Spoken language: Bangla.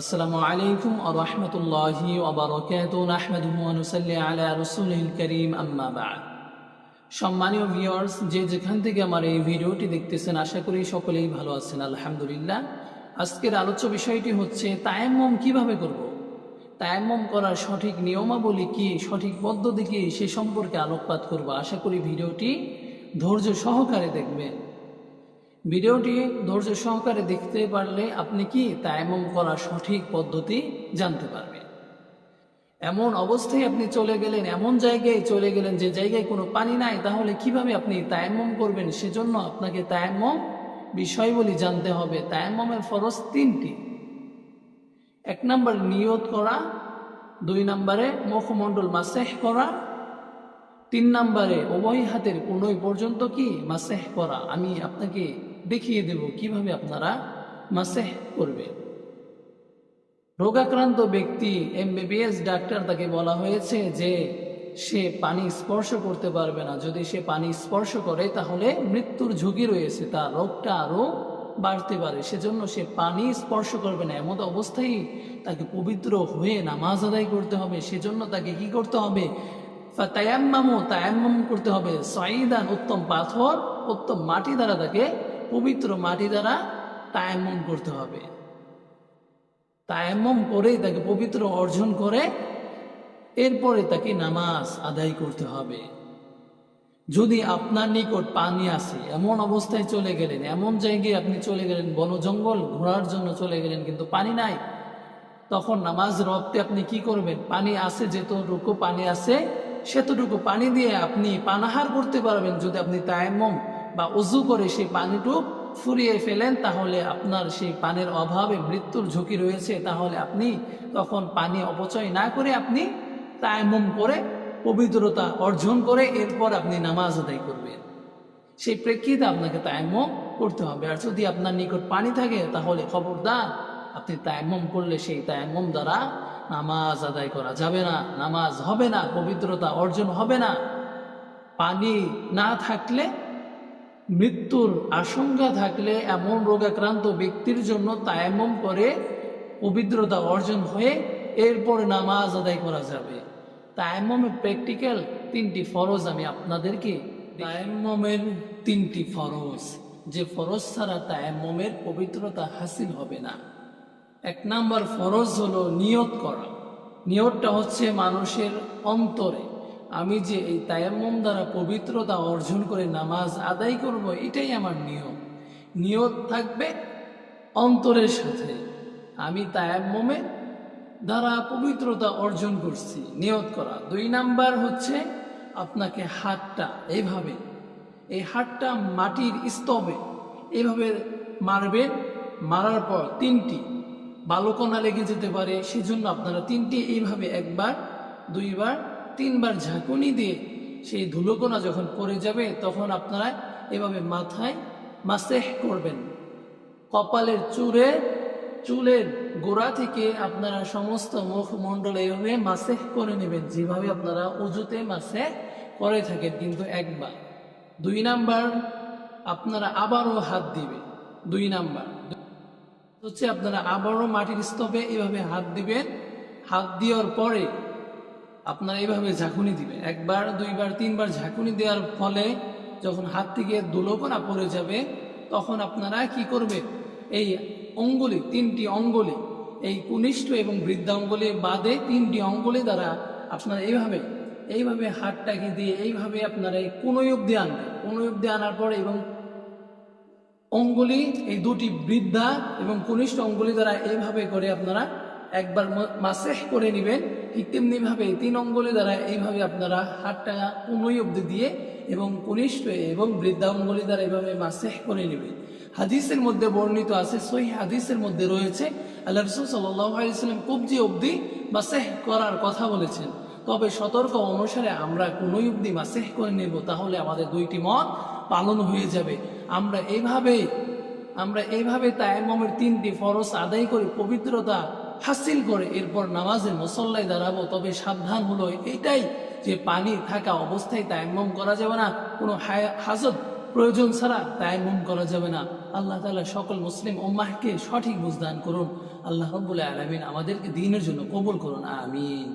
আসসালামু আলাইকুম আরহামতুল্লাহি নুসাল্লি আলা রাসূলিল কারীম, আম্মা বা'দ। সম্মানীয় ভিউয়ার্স, যে যেখান থেকে আমার এই ভিডিওটি দেখতেছেন, আশা করি সকলেই ভালো আছেন, আলহামদুলিল্লাহ। আজকের আলোচ্য বিষয়টি হচ্ছে, তায়াম্মম কীভাবে করব? তায়াম্মম করার সঠিক নিয়মাবলী কি, সঠিক পদ্ধতি কি, সে সম্পর্কে আলোকপাত করব। আশা করি ভিডিওটি ধৈর্য সহকারে দেখবেন। ভিডিওটি ধৈর্য সহকারে দেখতে পারলে আপনি কি তায়াম্মম করার সঠিক পদ্ধতি জানতে পারবেন। এমন অবস্থায় আপনি চলে গেলেন, এমন জায়গায় চলে গেলেন, যে জায়গায় কোনো পানি নাই, তাহলে কীভাবে আপনি তায়াম্মম করবেন? সেজন্য আপনাকে তায়াম্মম বিষয়গুলি জানতে হবে। তায়াম্মমের ফরজ তিনটি। এক নম্বর, নিয়ত করা। দুই নম্বরে, মুখমণ্ডল মাসেহ করা। তিন নম্বরে উভয় হাতের কোনোই পর্যন্ত কি মাসেহ করা? আমি আপনাকে দেখিয়ে দেব কীভাবে আপনারা মাসেহ করবে। রোগাক্রান্ত ব্যক্তি এমবিবিএস ডাক্তার তাকে বলা হয়েছে যে সে পানি স্পর্শ করতে পারবে না। যদি সে পানি স্পর্শ করে, তাহলে মৃত্যুর ঝুঁকি রয়েছে, তার রোগটা আরও বাড়তে পারে। সেজন্য সে পানি স্পর্শ করবে না। এমন অবস্থায় তাকে পবিত্র হয়ে নামাজ আদায় করতে হবে। সেজন্য তাকে কি করতে হবে? তায়াম্মামও তায়াম্মাম করতে হবে। সাইদান উত্তম পাথর, উত্তম মাটি দ্বারা তাকে পবিত্র মাটি দ্বারা তায়াম্মম করতে হবে। তায়াম্মম করেই তাকে পবিত্র অর্জন করে, এরপরে তাকে নামাজ আদায় করতে হবে। যদি আপনার নিকট পানি আসে, এমন অবস্থায় চলে গেলেন, এমন জায়গায় আপনি চলে গেলেন, বন জঙ্গল ঘোরার জন্য চলে গেলেন, কিন্তু পানি নাই, তখন নামাজ রক্তে আপনি কি করবেন? পানি আসে, যেতটুকু পানি আসে, সেতটুকু পানি দিয়ে আপনি পানাহার করতে পারবেন যদি আপনি তায়াম্মম বা উজু করে সেই পানিটুক ফুরিয়ে ফেলেন, তাহলে আপনার সেই পানির অভাবে মৃত্যুর ঝুঁকি রয়েছে। তাহলে আপনি তখন পানি অপচয় না করে আপনি তায়াম্মম করে পবিত্রতা অর্জন করে এরপর আপনি নামাজ আদায় করবেন। সেই প্রেক্ষিতে আপনাকে তায়াম্মম করতে হবে। আর যদি আপনার নিকট পানি থাকে, তাহলে খবরদার, আপনি তায়াম্মম করলে সেই তায়াম্মম দ্বারা নামাজ আদায় করা যাবে না, নামাজ হবে না, পবিত্রতা অর্জন হবে না। পানি না থাকলে মৃত্যুর আশঙ্কা থাকলে এমন রোগাক্রান্ত ব্যক্তির জন্য তায়াম্মম করে পবিত্রতা অর্জন হয়ে এরপরে নামাজ আদায় করা যাবে। তায়াম্মমের প্র্যাকটিক্যাল তিনটি ফরজ আমি আপনাদেরকে তায়াম্মমের তিনটি ফরজ, যে ফরজ ছাড়া তায়াম্মমের পবিত্রতা হাসিল হবে না। এক নাম্বার ফরজ হলো নিয়ত করা। নিয়তটা হচ্ছে মানুষের অন্তরে আমি যে এই তায়াম্মম দ্বারা পবিত্রতা অর্জন করে নামাজ আদায় করব, এটাই আমার নিয়ম। নিয়ত থাকবে অন্তরের সাথে। আমি তায়াম্মমে দ্বারা পবিত্রতা অর্জন করছি, নিয়ত করা। দুই নাম্বার হচ্ছে আপনাকে হাতটা এইভাবে এই হাতটা মাটির স্তবে এইভাবে মারবেন। মারার পর তিনটি বালকণা লেগে যেতে পারে, সেজন্য আপনারা তিনটি এইভাবে একবার, দুইবার তিনবার ঝাঁকুনি দিয়ে সেই ধুলোকোনা যখন পড়ে যাবে, তখন আপনারা এভাবে মাথায় মাসেহ করবেন। কপালের চুরে চুলের গোড়া থেকে আপনারা সমস্ত মুখমণ্ডল এইভাবে মাসেহ করে নেবেন, যেভাবে আপনারা উজুতে মাসে করে থাকেন কিন্তু একবার। দুই নাম্বার, আপনারা আবারও হাত দিবে দুই নাম্বার, হচ্ছে আপনারা আবারও মাটির স্তবে এভাবে হাত দিবেন। হাত দেওয়ার পরে আপনারা এইভাবে ঝাঁকুনি দিবেন। একবার, দুইবার, তিনবার ঝাঁকুনি দেওয়ার ফলে যখন হাত থেকে দুলোকনা পড়ে যাবে, তখন আপনারা কি করবে? এই অঙ্গুলি, তিনটি অঙ্গুলি, এই কনিষ্ঠ এবং বৃদ্ধাঙ্গুলি বাদে তিনটি অঙ্গুলি দ্বারা আপনারা এইভাবে এইভাবে হাতটাকে দিয়ে এইভাবে আপনারা এই কোনোই অব্দি আনবেন। কোনোই অব্দি আনার পরে এবং অঙ্গুলি, এই দুটি বৃদ্ধা এবং কনিষ্ঠ অঙ্গুলি দ্বারা এইভাবে করে আপনারা একবার মাসেহ করে নেবেন। ঠিক তেমনি ভাবে তিন অঙ্গুলি দ্বারা এইভাবে আপনারা হাতটা কোনোই অব্দি দিয়ে এবং কনিষ্ঠ এবং বৃদ্ধা অঙ্গুলি দ্বারা এইভাবে মাসেহ করে নেবেন। হাদিসের মধ্যে বর্ণিত আছে, সহি হাদিসের মধ্যে রয়েছে, আল্লাহ রসুল সাল্লাম কবজি অব্দি মাসেহ করার কথা বলেছেন। তবে সতর্ক অনুসারে আমরা কোনোই অব্দি মাসেহ করে নেব, তাহলে আমাদের দুইটি মত পালন হয়ে যাবে। আমরা এইভাবে আমরা এইভাবে তায়াম্মমের তিনটি ফরজ আদায় করে, পবিত্রতা হাসিল করে, এরপর নামাজের মুসল্লায় দাঁড়াবো। তবে সাবধান হলো এটাই যে পানি থাকা অবস্থায় তায়াম্মম করা যাবে না, কোনো হাজত প্রয়োজন ছাড়া তাই মন করা যাবে না। আল্লাহ তালা সকল মুসলিম ওম্মাহকে সঠিক বুঝদান করুন। আল্লাহ রব্বুল আলমিন আমাদেরকে দিনের জন্য কবুল করুন, আমিন।